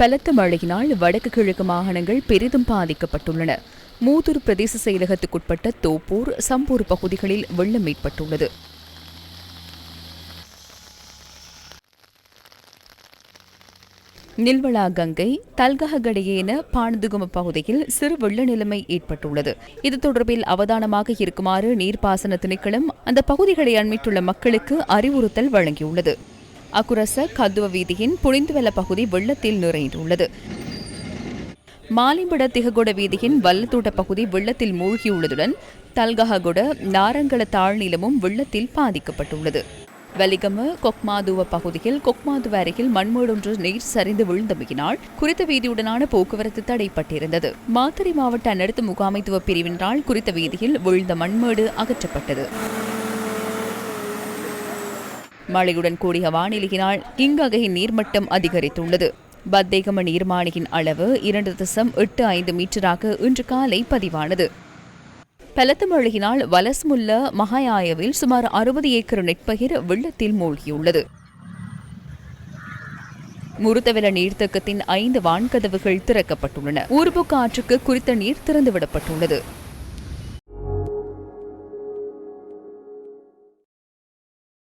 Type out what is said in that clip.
பலத்த மழையினால் வடக்கு கிழக்கு மாகாணங்கள் பெரிதும் பாதிக்கப்பட்டுள்ளன. மூதூர் பிரதேச செயலகத்துக்குட்பட்ட தோப்பூர் சம்பூர் பகுதிகளில் வெள்ளம் ஏற்பட்டுள்ளது. நில்வளா கங்கை தல்கஹகடையேன பானதுகும பகுதியில் சிறு வெள்ள நிலைமை ஏற்பட்டுள்ளது. இது தொடர்பில் அவதானமாக இருக்குமாறு நீர்ப்பாசன திணைக்களம் அந்த பகுதிகளை அண்மித்துள்ள மக்களுக்கு அறிவுறுத்தல் வழங்கியுள்ளது. அக்குரச கத்துவ வீதியின் புனிந்துவெல பகுதி வெள்ளத்தில் நிறைந்துள்ளது. மாலிம்பட திககுட வீதியின் வல்லத்தோட்ட பகுதி வெள்ளத்தில் மூழ்கியுள்ளதுடன் தல்கஹகொட நாரங்கள தாழ்நிலமும் வெள்ளத்தில் பாதிக்கப்பட்டுள்ளது. வலிகம கொக்மாதுவ பகுதியில் கொக்மாதுவ அருகில் மண்மேடொன்று நீர் சரிந்து விழுந்தமையினால் குறித்த வீதியுடனான போக்குவரத்து தடைப்பட்டிருந்தது. மாத்தறை மாவட்ட அனர்த்த முகாமைத்துவ பிரிவினால் குறித்த வீதியில் விழுந்த மண்மேடு அகற்றப்பட்டது. மழையுடன் கூடிய வானிலையினால் கிங்ககையின் நீர்மட்டம் அதிகரித்துள்ளது. பத்தேகம நீர்மானியின் அளவு இரண்டு தசம் எட்டு ஐந்து மீட்டராக இன்று காலை பதிவானது. பலத்த மழையினால் வலஸ்முல்ல மகாயாயவில் சுமார் அறுபது ஏக்கர் நெற்பயிர் வெள்ளத்தில் மூழ்கியுள்ளது. முருத்தவெல நீர்த்தக்கத்தின் ஐந்து வான்கதவுகள் திறக்கப்பட்டுள்ளன. ஊர்புக்கு ஆற்றுக்கு குறித்த நீர் திறந்துவிடப்பட்டுள்ளது.